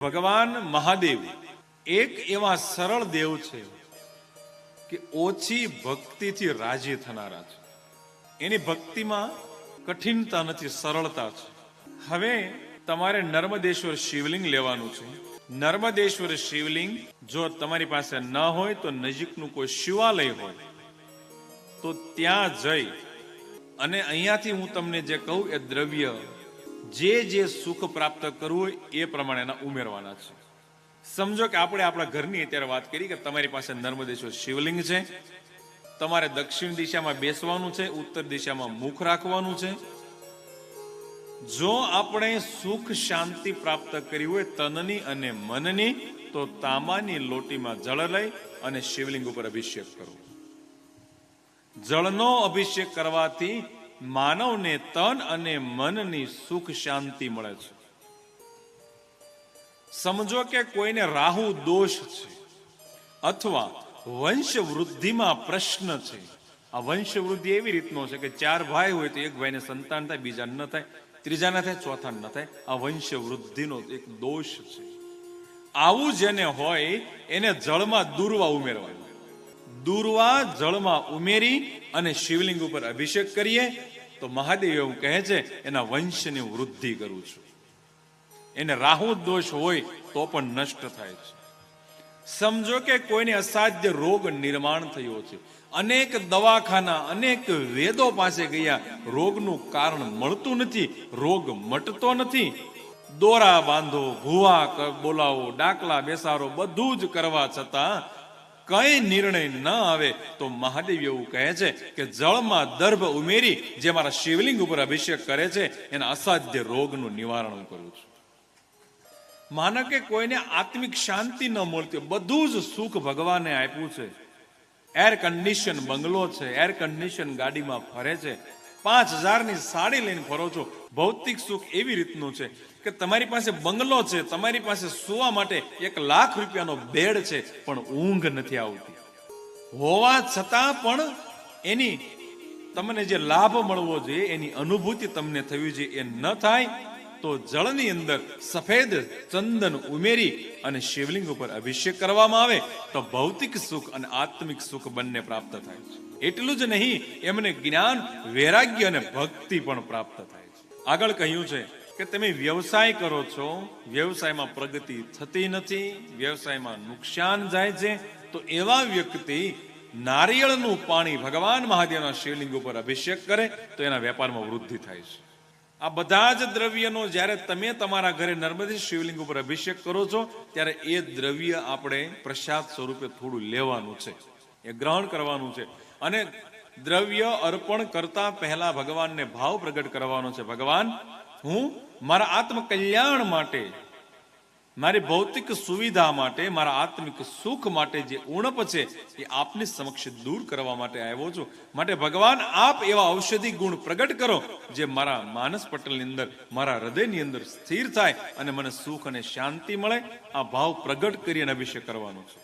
ભગવાન મહાદેવ, એક એવા સરળ દેવ છે કે ઓછી ભક્તિથી રાજી થનારા છે. એની ભક્તિમાં કઠિનતા નથી, સરળતા છે. હવે તમારે નર્મદેશ્વર શિવલિંગ લેવાનું છે. નર્મદેશ્વર શિવલિંગ જો તમારી પાસે ન હોય, તો નજીકનું કોઈ શિવાલય હોય, તો ત્યાં જઈ અને અહીંયાથી હું તમને જે કહું એ દ્રવ્ય જે જે સુખ પ્રાપ્ત કરવું એ પ્રમાણે એના ઉમેરવાના છે. સમજો કે આપણે આપણા ઘરની અત્યારે વાત કરી કે તમારી પાસે નર્મદેશ્વર શિવલિંગ છે, તમારે દક્ષિણ દિશામાં બેસવાનું છે, ઉત્તર દિશામાં મુખ રાખવાનું છે. જો આપણે સુખ શાંતિ પ્રાપ્ત કરી હોય તનની અને મનની, તો તાંબાની લોટીમાં જળ લઈ અને શિવલિંગ ઉપર અભિષેક કરો. જળનો અભિષેક કરવાથી માનવને તન અને મનની સુખ શાંતિ મળે છે. સમજો કે કોઈને રાહુ દોષ છે અથવા વંશ વૃદ્ધિમાં પ્રશ્ન છે. આ વંશ વૃદ્ધિ એવી રીતનો છે કે ચાર ભાઈ હોય તો એક ભાઈને સંતાન થાય બીજા ન થાય ત્રીજા ન થાય ચોથા ન થાય. આ વંશ વૃદ્ધિનો એક દોષ છે. આવું જેને હોય એને જળમાં દુર્વા ઉમેરવાનું. દુર્વા જળમાં ઉમેરી અને શિવલિંગ ઉપર અભિષેક કરીએ, તો મહાદેવ એવું કહે છે, એના વંશની વૃદ્ધિ કરું છું. એને રાહુ દોષ હોય તો પણ નષ્ટ થાય છે. સમજો કે કોઈને અસાધ્ય રોગ નિર્માણ થયો છે. અનેક દવાખાના, અનેક વેદો પાસે ગયા, રોગનું કારણ મળતું નથી, રોગ મટતો નથી. દોરા બાંધો, ભૂવા બોલાવો, ડાકલા બેસારો બધું જ કરવા છતાં કઈ નિર્ણય ન આવે તો મહાદેવ એવું કહે છે કે જળમાં દર્ભ ઉમેરી જે મારા શિવલિંગ ઉપર અભિષેક કરે છે, એના અસાધ્ય રોગનું નિવારણ કરું છું. માનો કે કોઈને આત્મિક શાંતિ ન મળતી, બધું જ સુખ ભગવાને આપ્યું છે. એર કન્ડિશન બંગલો છે એર કન્ડિશન ગાડીમાં ફરે છે. પાંચ હજારની સાડી લઈને ફરો છો, ભૌતિક સુખ એવી રીતનું છે. કે તમારી પાસે બંગલો છે, તમારી પાસે સુવા માટે એક લાખ રૂપિયાનો બેડ છે, પણ ઊંઘ નથી આવતી. હોવા છતાં પણ એની તમને જે લાભ મળવો જોઈએ, એની અનુભૂતિ તમને થવી જોઈએ, એ ન થાય તો જળની અંદર સફેદ ચંદન ઉમેરી અને શિવલિંગ ઉપર અભિષેક કરવામાં આવે તો ભૌતિક સુખ અને આત્મિક સુખ બંને પ્રાપ્ત થાય છે. એટલું જ નહીં, એમને જ્ઞાન, વૈરાગ્ય અને ભક્તિ પણ પ્રાપ્ત થાય છે. આગળ કહ્યું છે કે તમે વ્યવસાય કરો છો, વ્યવસાયમાં પ્રગતિ થતી નથી, વ્યવસાયમાં નુકસાન જાય છે, તો એવા વ્યક્તિ નારિયેળનું પાણી ભગવાન મહાદેવના શિવલિંગ ઉપર અભિષેક કરે, તો એના વેપારમાં વૃદ્ધિ થાય છે. આ બધા જ દ્રવ્યનો જ્યારે તમે તમારા ઘરે નર્મદે શિવલિંગ ઉપર અભિષેક કરો છો, ત્યારે એ દ્રવ્ય આપણે પ્રસાદ સ્વરૂપે થોડું લેવાનું છે, એ ગ્રહણ કરવાનું છે. અને દ્રવ્ય અર્પણ કરતા પહેલા ભગવાનને ભાવ પ્રગટ કરવાનો છે. ભગવાન હું મારા આત્મ કલ્યાણ માટે, મારી ભૌતિક સુવિધા માટે, મારા આત્મિક સુખ માટે જે ઉણપ છે એ આપની સમક્ષ દૂર કરવા માટે આવ્યો છું. માટે ભગવાન, આપ એવા ઔષધિ ગુણ પ્રગટ કરો જે મારા માનસ પટલની અંદર, મારા હૃદયની અંદર સ્થિર થાય અને મને સુખ અને શાંતિ મળે. આ ભાવ પ્રગટ કરી અને અભિષેક કરવાનો છે.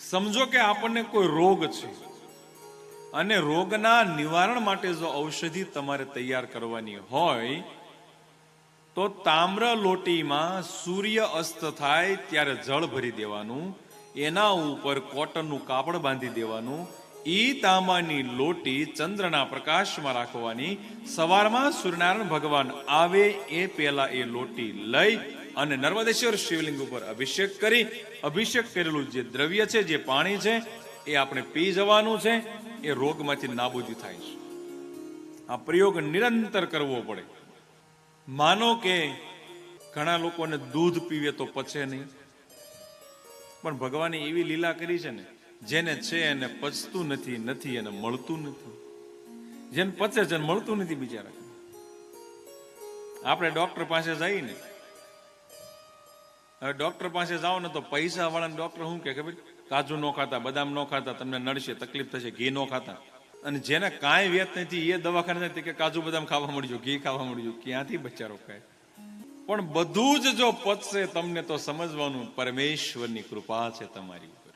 સમજો કે આપણને કોઈ રોગ છે અને રોગના નિવારણ માટે જો ઔષધિ તમારે તૈયાર કરવાની હોય તો તામ્ર લોટીમાં સૂર્ય અસ્ત થાય ત્યારે જળ ભરી દેવાનું, એના ઉપર કોટનનું કાપડ બાંધી દેવાનું, ઈ તાંબાની લોટી ચંદ્રના પ્રકાશમાં રાખવાની, સવારમાં સૂર્યનારાયણ ભગવાન આવે એ પહેલા એ લોટી લઈ અને નર્મદેશ્વર શિવલિંગ ઉપર અભિષેક કરી, અભિષેક કરેલું જે દ્રવ્ય છે, જે પાણી છે, એ આપણે પી જવાનું છે, એ રોગમાંથી નાબૂદી થાય છે. આ પ્રયોગ નિરંતર કરવો પડે. માનો કે ઘણા લોકોને દૂધ પીવે તો પચે નહીં. પણ ભગવાને એવી લીલા કરી છે ને, જેને છે એને પચતું નથી નથી એને મળતું નથી. જેને પચે છે મળતું નથી બિચારા. આપણે ડોક્ટર પાસે જઈએ ને હવે ડોક્ટર પાસે જાઓ ને તો પૈસા વાળા ડોક્ટર શું કે ખબર? કાજુ નો ખાતા, બદામ નો ખાતા, તમને નડશે, તકલીફ થશે, ઘી નો ખાતા. અને જેને કાંઈ વેત નથી, એ દવાખાને જાય કે કાજુ બદામ ખાવા મળ્યું ઘી ખાવા મળ્યું ક્યાંથી બચ્ચા રોકાય પણ બધું જ જો પચશે, તમને તો સમજવાનું, પરમેશ્વરની કૃપા છે તમારી ઉપર.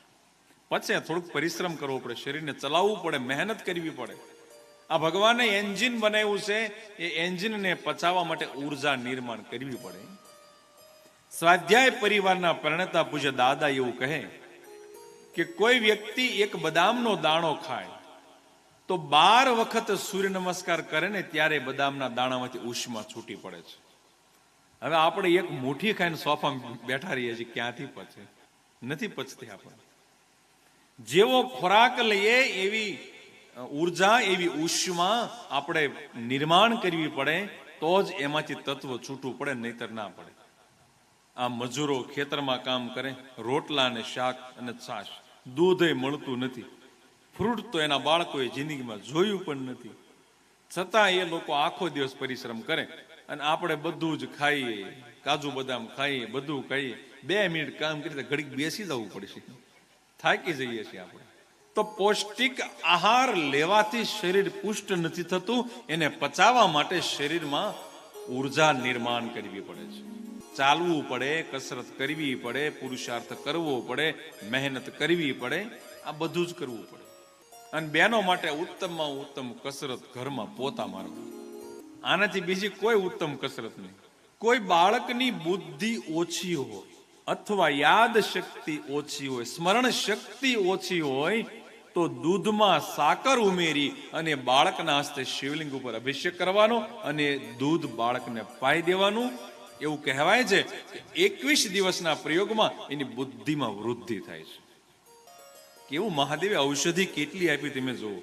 પચે, થોડુંક પરિશ્રમ કરવો પડે, શરીરને ચલાવવું પડે, મહેનત કરવી પડે. આ ભગવાને એન્જિન બનાવ્યું છે, એ એન્જિનને પચાવવા માટે ઊર્જા નિર્માણ કરવી પડે. સ્વાધ્યાય પરિવારના પ્રણેતા પૂજ્ય દાદા એવું કહે કે કોઈ વ્યક્તિ એક બદામનો દાણો ખાય તો બાર વખત સૂર્ય નમસ્કાર કરે ને ત્યારે બદામના દાણામાંથી ઉષ્મા છૂટી પડે છે. હવે આપણે એક મુઠ્ઠી ખાઈને સોફામાં બેઠા રહીએ છીએ, ક્યાંથી પચે? નથી પચતી આપણે. જેવો ખોરાક લઈએ એવી ઊર્જા, એવી ઉષ્મા આપણે નિર્માણ કરવી પડે, તો જ એમાંથી તત્વ છૂટવું પડે, નહીતર ના પડે. આ મજૂરો ખેતરમાં કામ કરે, રોટલા અને શાક અને છાશ, દૂધ મળતું નથી. ફ્રૂટ તો એના બાળકોએ જિંદગીમાં જોયું પણ નથી. છતાં એ લોકો આખો દિવસ પરિશ્રમ કરે અને આપણે બધું જ ખાઈએ, કાજુ બદામ ખાઈએ, બધું ખાઈએ. બે મિનિટ કામ કરી ઘડીક બેસી જવું પડશે. થાકી જઈએ છીએ આપણે. તો પૌષ્ટિક આહાર લેવાથી શરીર પુષ્ટ નથી થતું, એને પચાવવા માટે શરીરમાં ઊર્જા નિર્માણ કરવી પડે છે. ચાલવું પડે, કસરત કરવી પડે, પુરુષાર્થ કરવો પડે, મહેનત કરવી પડે, આ બધું જ કરવું પડે. અને બહેનો માટે ઉત્તમમાં ઉત્તમ કસરત ઘરમાં પોતા મારવા. આનાથી બીજી કોઈ ઉત્તમ કસરત નહીં. કોઈ બાળકની બુદ્ધિ ઓછી હોય અથવા યાદ શક્તિ ઓછી હોય, સ્મરણ શક્તિ ઓછી હોય, તો દૂધમાં સાકર ઉમેરી અને બાળકના હસ્તે શિવલિંગ ઉપર અભિષેક કરવાનો અને દૂધ બાળકને પાઈ દેવાનું. એવું કહેવાય છે કે એકવીસ દિવસના પ્રયોગમાં એની બુદ્ધિમાં વૃદ્ધિ થાય છે. કેવું મહાદેવે ઔષધિ કેટલી આપી તમે જુઓ.